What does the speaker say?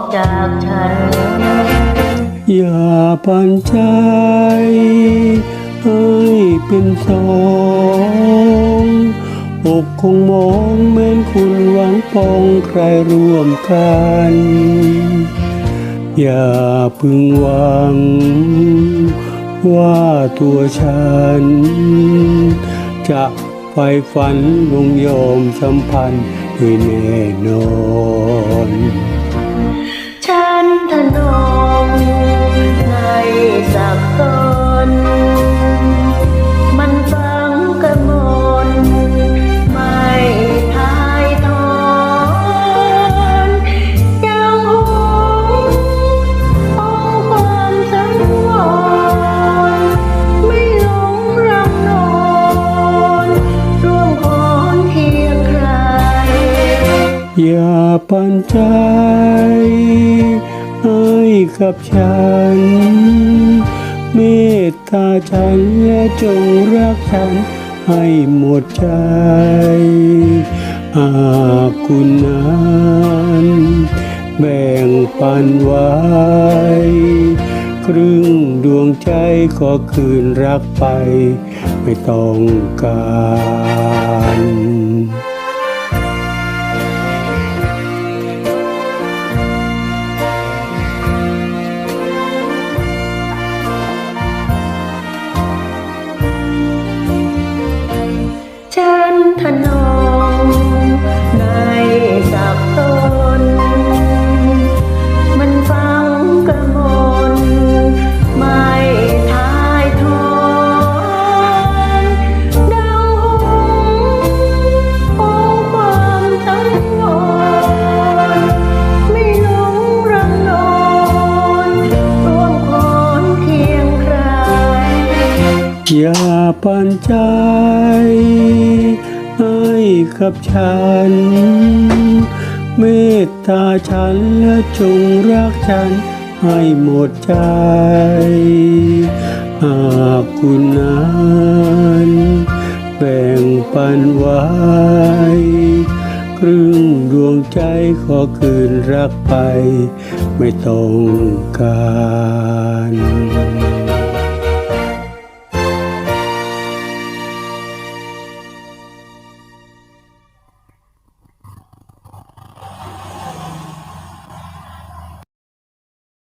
อกจากฉัน อย่าปันใจ ให้เป็นสองอกคงมองเหมือนคุณหวังปองใครร่วมกัน อย่าพึงหวัง ว่าตัวฉัน จะไฟฝันลงยอมสัมพันธ์ด้วยแน่นอน อย่าปันใจ ให้กับฉัน เมตตาฉันและจงรักฉัน ให้หมดใจหากคุณนั้นแบ่งปันไว้ ครึ่งดวงใจขอคืนรักไป ไม่ต้องการ อย่าปันใจให้กับฉัน เมตตาฉันและจงรักฉันให้หมดใจหากคุณนั้นแบ่งปันไว้ครึ่งดวงใจขอคืนรักไป ไม่ต้องการ